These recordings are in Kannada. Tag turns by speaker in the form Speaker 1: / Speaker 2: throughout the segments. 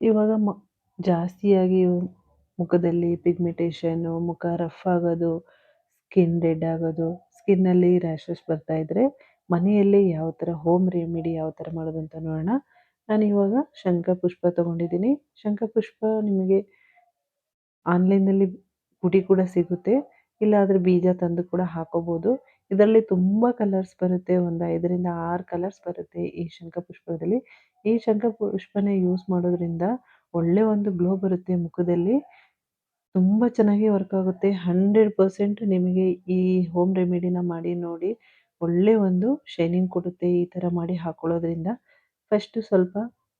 Speaker 1: ಇವಾಗ ಮ, ಜಾಸ್ತಿಯಾಗಿ ಮುಖದಲ್ಲಿ ಪಿಗ್ಮೆಂಟೇಷನ್ನು ಮುಖ ರಫ್ ಆಗೋದು ಸ್ಕಿನ್ ಡೆಡ್ ಆಗೋದು ಸ್ಕಿನ್ನಲ್ಲಿ ರ್ಯಾಷಸ್ ಬರ್ತಾ ಇದ್ದರೆ ಮನೆಯಲ್ಲೇ ಯಾವ ಥರ ಹೋಮ್ ರೆಮಿಡಿ ಯಾವ ಥರ ಮಾಡೋದು ಅಂತ ನೋಡೋಣ. ನಾನು ಇವಾಗ ಶಂಖಪುಷ್ಪ ತೊಗೊಂಡಿದ್ದೀನಿ. ಶಂಖಪುಷ್ಪ ನಿಮಗೆ ಆನ್ಲೈನಲ್ಲಿ ಪುಡಿ ಕೂಡ ಸಿಗುತ್ತೆ. ಇಲ್ಲಾದರೆ ಬೀಜ ತಂದು ಕೂಡ ಹಾಕೋಬೋದು. ಇದರಲ್ಲಿ ತುಂಬ ಕಲರ್ಸ್ ಬರುತ್ತೆ. ಒಂದು ಐದರಿಂದ ಆರು ಕಲರ್ಸ್ ಬರುತ್ತೆ ಈ ಶಂಖಪುಷ್ಪದಲ್ಲಿ ಈ ಶಂಖಪುಷ್ಪನೇ ಯೂಸ್ ಮಾಡೋದ್ರಿಂದ ಒಳ್ಳೆ ಒಂದು ಗ್ಲೋ ಬರುತ್ತೆ ಮುಖದಲ್ಲಿ. ತುಂಬ ಚೆನ್ನಾಗಿ ವರ್ಕ್ ಆಗುತ್ತೆ. ಹಂಡ್ರೆಡ್ ಪರ್ಸೆಂಟ್ ನಿಮಗೆ ಈ ಹೋಮ್ ರೆಮಿಡಿನ ಮಾಡಿ ನೋಡಿ ಒಳ್ಳೆ ಒಂದು ಶೈನಿಂಗ್ ಕೊಡುತ್ತೆ ಈ ಥರ ಮಾಡಿ ಹಾಕೊಳ್ಳೋದ್ರಿಂದ. ಫಸ್ಟು ಸ್ವಲ್ಪ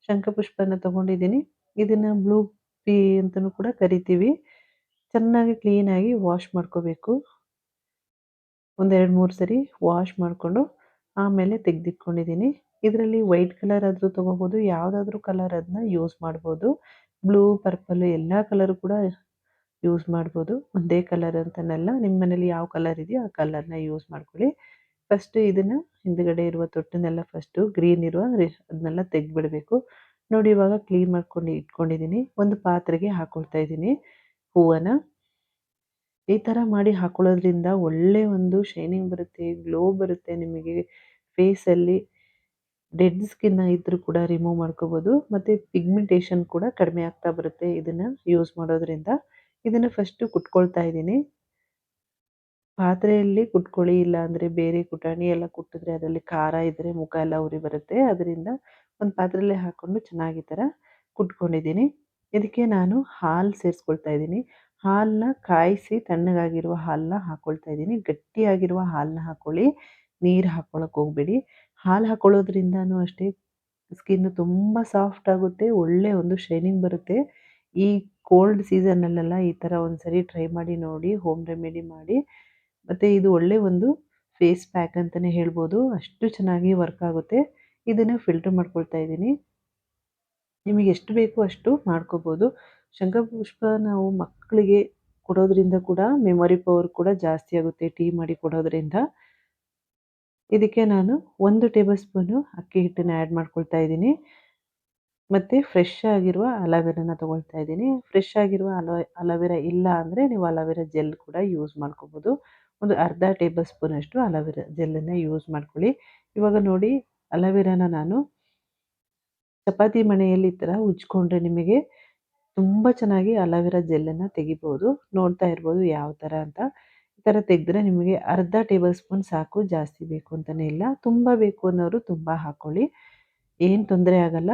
Speaker 1: ಶಂಖಪುಷ್ಪನ ತಗೊಂಡಿದ್ದೀನಿ. ಇದನ್ನು ಬ್ಲೂ ಪೀ ಅಂತಲೂ ಕೂಡ ಕರಿತೀವಿ. ಚೆನ್ನಾಗಿ ಕ್ಲೀನಾಗಿ ವಾಶ್ ಮಾಡ್ಕೋಬೇಕು. ಒಂದೆರಡು ಮೂರು ಸರಿ ವಾಶ್ ಮಾಡಿಕೊಂಡು ಆಮೇಲೆ ತೆಗೆದಿಟ್ಕೊಂಡಿದ್ದೀನಿ. ಇದರಲ್ಲಿ ವೈಟ್ ಕಲರ್ ಆದರೂ ತೊಗೋಬೋದು, ಯಾವುದಾದ್ರೂ ಕಲರ್ ಅದನ್ನ ಯೂಸ್ ಮಾಡ್ಬೋದು. ಬ್ಲೂ ಪರ್ಪಲ್ ಎಲ್ಲ ಕಲರು ಕೂಡ ಯೂಸ್ ಮಾಡ್ಬೋದು. ಒಂದೇ ಕಲರ್ ಅಂತನಲ್ಲ ನಿಮ್ಮ ಮನೇಲಿ ಯಾವ ಕಲರ್ ಇದೆಯೋ ಆ ಕಲರ್ನ ಯೂಸ್ ಮಾಡ್ಕೊಳ್ಳಿ. ಫಸ್ಟು ಇದನ್ನು ಹಿಂದ್ಗಡೆ ಇರುವ ತೊಟ್ಟನ್ನೆಲ್ಲ ಫಸ್ಟು ಗ್ರೀನ್ ಇರುವ ಅದನ್ನೆಲ್ಲ ತೆಗೆದ್ಬಿಡಬೇಕು. ನೋಡಿ ಇವಾಗ ಕ್ಲೀನ್ ಮಾಡ್ಕೊಂಡು ಇಟ್ಕೊಂಡಿದ್ದೀನಿ. ಒಂದು ಪಾತ್ರೆಗೆ ಹಾಕೊಳ್ತಾ ಇದ್ದೀನಿ ಹೂವನ್ನು. ಈ ಥರ ಮಾಡಿ ಹಾಕೊಳ್ಳೋದ್ರಿಂದ ಒಳ್ಳೆ ಒಂದು ಶೈನಿಂಗ್ ಬರುತ್ತೆ, ಗ್ಲೋ ಬರುತ್ತೆ ನಿಮಗೆ. ಫೇಸಲ್ಲಿ ಡೆಡ್ ಸ್ಕಿನ್ ಇದ್ದರೂ ಕೂಡ ರಿಮೂವ್ ಮಾಡ್ಕೋಬೋದು, ಮತ್ತು ಪಿಗ್ಮೆಂಟೇಷನ್ ಕೂಡ ಕಡಿಮೆ ಆಗ್ತಾ ಬರುತ್ತೆ ಇದನ್ನು ಯೂಸ್ ಮಾಡೋದ್ರಿಂದ. ಇದನ್ನು ಫಸ್ಟು ಕುಟ್ಕೊಳ್ತಾ ಇದ್ದೀನಿ. ಪಾತ್ರೆಯಲ್ಲಿ ಕುಟ್ಕೊಳ್ಳಿ ಇಲ್ಲ ಅಂದರೆ ಬೇರೆ ಕುಟಾಣಿ ಎಲ್ಲ ಕುಟ್ಟಿದ್ರೆ ಅದರಲ್ಲಿ ಖಾರ ಇದ್ದರೆ ಮುಖ ಎಲ್ಲ ಉರಿ ಬರುತ್ತೆ. ಅದರಿಂದ ಒಂದು ಪಾತ್ರೆಯಲ್ಲೇ ಹಾಕ್ಕೊಂಡು ಚೆನ್ನಾಗಿ ಥರ ಕುಟ್ಕೊಂಡಿದ್ದೀನಿ. ಇದಕ್ಕೆ ನಾನು ಹಾಲು ಸೇರಿಸ್ಕೊಳ್ತಾ ಇದ್ದೀನಿ. ಹಾಲನ್ನ ಕಾಯಿಸಿ ತಣ್ಣಗಾಗಿರುವ ಹಾಲನ್ನ ಹಾಕ್ಕೊಳ್ತಾ ಇದ್ದೀನಿ. ಗಟ್ಟಿಯಾಗಿರುವ ಹಾಲನ್ನ ಹಾಕೊಳ್ಳಿ. ನೀರು ಹಾಕ್ಕೊಳಕ್ಕೆ ಹೋಗಬೇಡಿ. ಹಾಲು ಹಾಕ್ಕೊಳ್ಳೋದ್ರಿಂದನೂ ಅಷ್ಟೇ ಸ್ಕಿನ್ನು ತುಂಬ ಸಾಫ್ಟ್ ಆಗುತ್ತೆ, ಒಳ್ಳೆ ಒಂದು ಶೈನಿಂಗ್ ಬರುತ್ತೆ. ಈ ಕೋಲ್ಡ್ ಸೀಸನ್ನಲ್ಲೆಲ್ಲ ಈ ಥರ ಒಂದ್ಸರಿ ಟ್ರೈ ಮಾಡಿ ನೋಡಿ, ಹೋಮ್ ರೆಮಿಡಿ ಮಾಡಿ. ಮತ್ತು ಇದು ಒಳ್ಳೆ ಒಂದು ಫೇಸ್ ಪ್ಯಾಕ್ ಅಂತಲೇ ಹೇಳ್ಬೋದು. ಅಷ್ಟು ಚೆನ್ನಾಗಿ ವರ್ಕ್ ಆಗುತ್ತೆ. ಇದನ್ನು ಫಿಲ್ಟರ್ ಮಾಡ್ಕೊಳ್ತಾ ಇದ್ದೀನಿ. ನಿಮಗೆ ಎಷ್ಟು ಬೇಕು ಅಷ್ಟು ಮಾಡ್ಕೋಬೋದು. ಶಂಖಪುಷ್ಪ ನಾವು ಮಕ್ಕಳಿಗೆ ಕೊಡೋದ್ರಿಂದ ಕೂಡ ಮೆಮೊರಿ ಪವರ್ ಕೂಡ ಜಾಸ್ತಿ ಆಗುತ್ತೆ ಟೀ ಮಾಡಿ ಕೊಡೋದ್ರಿಂದ. ಇದಕ್ಕೆ ನಾನು ಒಂದು ಟೇಬಲ್ ಸ್ಪೂನು ಅಕ್ಕಿ ಹಿಟ್ಟನ್ನು ಆ್ಯಡ್ ಮಾಡ್ಕೊಳ್ತಾ ಇದ್ದೀನಿ. ಮತ್ತು ಫ್ರೆಶ್ ಆಗಿರುವ ಅಲವೆರಾನ ತೊಗೊಳ್ತಾ ಇದ್ದೀನಿ. ಫ್ರೆಶ್ ಆಗಿರುವ ಅಲೋ ಅಲವೆರಾ ಇಲ್ಲ ಅಂದರೆ ನೀವು ಅಲವೆರಾ ಜೆಲ್ ಕೂಡ ಯೂಸ್ ಮಾಡ್ಕೋಬೋದು. ಒಂದು ಅರ್ಧ ಟೇಬಲ್ ಸ್ಪೂನಷ್ಟು ಅಲವೆರಾ ಜೆಲ್ಲನ್ನು ಯೂಸ್ ಮಾಡ್ಕೊಳ್ಳಿ. ಇವಾಗ ನೋಡಿ ಅಲವೆರಾನ ನಾನು ಚಪಾತಿ ಮಣೆಯಲ್ಲಿ ಈ ಥರ ಉಜ್ಕೊಂಡ್ರೆ ನಿಮಗೆ ತುಂಬ ಚೆನ್ನಾಗಿ ಅಲವೆರಾ ಜೆಲ್ಲನ್ನು ತೆಗಿಬೋದು. ನೋಡ್ತಾ ಇರ್ಬೋದು ಯಾವ ಥರ ಅಂತ. ಈ ಥರ ತೆಗೆದ್ರೆ ನಿಮಗೆ ಅರ್ಧ ಟೇಬಲ್ ಸ್ಪೂನ್ ಸಾಕು ಜಾಸ್ತಿ ಬೇಕು ಅಂತಲೇ ಇಲ್ಲ. ತುಂಬ ಬೇಕು ಅನ್ನೋರು ತುಂಬ ಹಾಕ್ಕೊಳ್ಳಿ ಏನು ತೊಂದರೆ ಆಗಲ್ಲ.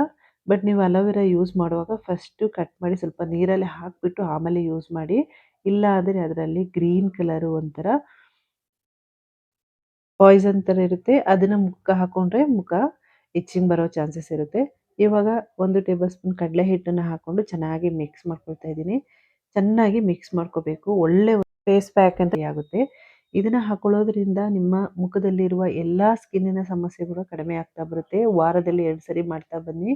Speaker 1: ಬಟ್ ನೀವು ಅಲೋವೆರಾ ಯೂಸ್ ಮಾಡುವಾಗ ಫಸ್ಟು ಕಟ್ ಮಾಡಿ ಸ್ವಲ್ಪ ನೀರಲ್ಲಿ ಹಾಕಿಬಿಟ್ಟು ಆಮೇಲೆ ಯೂಸ್ ಮಾಡಿ. ಇಲ್ಲ ಆದರೆ ಅದರಲ್ಲಿ ಗ್ರೀನ್ ಕಲರು ಒಂಥರ ಪಾಯ್ಸನ್ ಥರ ಇರುತ್ತೆ. ಅದನ್ನು ಮುಖ ಹಾಕ್ಕೊಂಡ್ರೆ ಮುಖ ಇಚ್ಚಿಂಗ್ ಬರೋ ಚಾನ್ಸಸ್ ಇರುತ್ತೆ. ಇವಾಗ ಒಂದು ಟೇಬಲ್ ಸ್ಪೂನ್ ಕಡಲೆ ಹಿಟ್ಟನ್ನು ಹಾಕೊಂಡು ಚೆನ್ನಾಗಿ ಮಿಕ್ಸ್ ಮಾಡ್ಕೊಳ್ತಾ ಇದ್ದೀನಿ. ಚೆನ್ನಾಗಿ ಮಿಕ್ಸ್ ಮಾಡ್ಕೋಬೇಕು. ಒಳ್ಳೆ ಫೇಸ್ ಪ್ಯಾಕ್ ಅಂತ ಆಗುತ್ತೆ. ಇದನ್ನು ಹಾಕೊಳ್ಳೋದ್ರಿಂದ ನಿಮ್ಮ ಮುಖದಲ್ಲಿರುವ ಎಲ್ಲ ಸ್ಕಿನ್ನಿನ ಸಮಸ್ಯೆ ಕೂಡ ಕಡಿಮೆ ಆಗ್ತಾ ಬರುತ್ತೆ. ವಾರದಲ್ಲಿ ಎರಡು ಸರಿ ಮಾಡ್ತಾ ಬನ್ನಿ.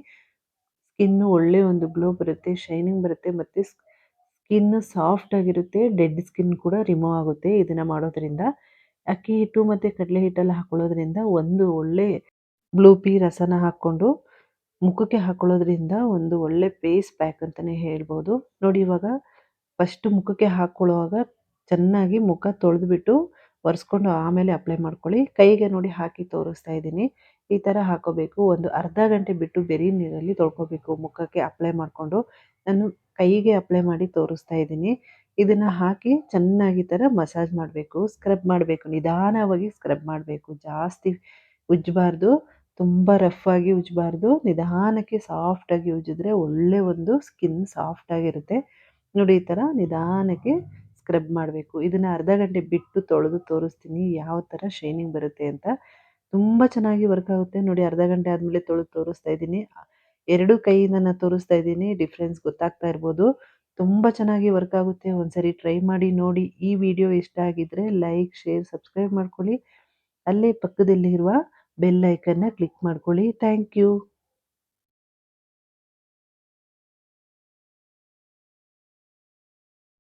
Speaker 1: ಸ್ಕಿನ್ನು ಒಳ್ಳೆ ಒಂದು ಗ್ಲೋ ಬರುತ್ತೆ ಶೈನಿಂಗ್ ಬರುತ್ತೆ ಮತ್ತು ಸ್ಕಿನ್ ಸಾಫ್ಟ್ ಆಗಿರುತ್ತೆ ಡೆಡ್ ಸ್ಕಿನ್ ಕೂಡ ರಿಮೂವ್ ಆಗುತ್ತೆ ಇದನ್ನು ಮಾಡೋದ್ರಿಂದ. ಅಕ್ಕಿ ಹಿಟ್ಟು ಮತ್ತು ಕಡಲೆ ಹಿಟ್ಟೆಲ್ಲ ಹಾಕೊಳ್ಳೋದ್ರಿಂದ ಒಂದು ಒಳ್ಳೆ ಬ್ಲೂ ಪೀ ರಸನ ಹಾಕ್ಕೊಂಡು ಮುಖಕ್ಕೆ ಹಾಕೊಳ್ಳೋದ್ರಿಂದ ಒಂದು ಒಳ್ಳೆ ಫೇಸ್ ಪ್ಯಾಕ್ ಅಂತಲೇ ಹೇಳ್ಬೋದು. ನೋಡಿ ಇವಾಗ ಫಸ್ಟ್ ಮುಖಕ್ಕೆ ಹಾಕ್ಕೊಳ್ಳುವಾಗ ಚೆನ್ನಾಗಿ ಮುಖ ತೊಳೆದ್ಬಿಟ್ಟು ಒರೆಸ್ಕೊಂಡು ಆಮೇಲೆ ಅಪ್ಲೈ ಮಾಡ್ಕೊಳ್ಳಿ. ಕೈಗೆ ನೋಡಿ ಹಾಕಿ ತೋರಿಸ್ತಾ ಇದ್ದೀನಿ. ಈ ಥರ ಹಾಕೋಬೇಕು. ಒಂದು ಅರ್ಧ ಗಂಟೆ ಬಿಟ್ಟು ಬೆರಿ ನೀರಲ್ಲಿ ತೊಳ್ಕೊಬೇಕು ಮುಖಕ್ಕೆ ಅಪ್ಲೈ ಮಾಡಿಕೊಂಡು. ನಾನು ಕೈಗೆ ಅಪ್ಲೈ ಮಾಡಿ ತೋರಿಸ್ತಾ ಇದ್ದೀನಿ. ಇದನ್ನು ಹಾಕಿ ಚೆನ್ನಾಗಿ ಥರ ಮಸಾಜ್ ಮಾಡಬೇಕು, ಸ್ಕ್ರಬ್ ಮಾಡಬೇಕು. ನಿಧಾನವಾಗಿ ಸ್ಕ್ರಬ್ ಮಾಡಬೇಕು. ಜಾಸ್ತಿ ಉಜ್ಜಬಾರ್ದು. ತುಂಬ ರಫ್ ಆಗಿ ಉಜ್ಜಬಾರ್ದು ನಿಧಾನಕ್ಕೆ ಸಾಫ್ಟಾಗಿ ಉಜ್ಜಿದ್ರೆ ಒಳ್ಳೆ ಒಂದು ಸ್ಕಿನ್ ಸಾಫ್ಟಾಗಿರುತ್ತೆ ನೋಡಿ ಈ ಥರ ನಿಧಾನಕ್ಕೆ ಸ್ಕ್ರಬ್ ಮಾಡಬೇಕು. ಇದನ್ನು ಅರ್ಧ ಗಂಟೆ ಬಿಟ್ಟು ತೊಳೆದು ತೋರಿಸ್ತೀನಿ ಯಾವ ಥರ ಶೈನಿಂಗ್ ಬರುತ್ತೆ ಅಂತ. ತುಂಬ ಚೆನ್ನಾಗಿ ವರ್ಕ್ ಆಗುತ್ತೆ. ನೋಡಿ ಅರ್ಧ ಗಂಟೆ ಆದಮೇಲೆ ತೊಳೆದು ತೋರಿಸ್ತಾ ಇದ್ದೀನಿ. ಎರಡು ಕೈಯಿಂದ ನಾನು ತೋರಿಸ್ತಾ ಇದ್ದೀನಿ. ಡಿಫ್ರೆನ್ಸ್ ಗೊತ್ತಾಗ್ತಾ ಇರ್ಬೋದು. ತುಂಬ ಚೆನ್ನಾಗಿ ವರ್ಕ್ ಆಗುತ್ತೆ. ಒಂದ್ಸರಿ ಟ್ರೈ ಮಾಡಿ ನೋಡಿ. ಈ ವಿಡಿಯೋ ಇಷ್ಟ ಆಗಿದ್ದರೆ ಲೈಕ್ ಶೇರ್ ಸಬ್ಸ್ಕ್ರೈಬ್ ಮಾಡ್ಕೊಳ್ಳಿ. ಅಲ್ಲೇ ಪಕ್ಕದಲ್ಲಿರುವ ಬೆಲ್ ಐಕನ್ನ ಕ್ಲಿಕ್ ಮಾಡ್ಕೊಳ್ಳಿ. Thank you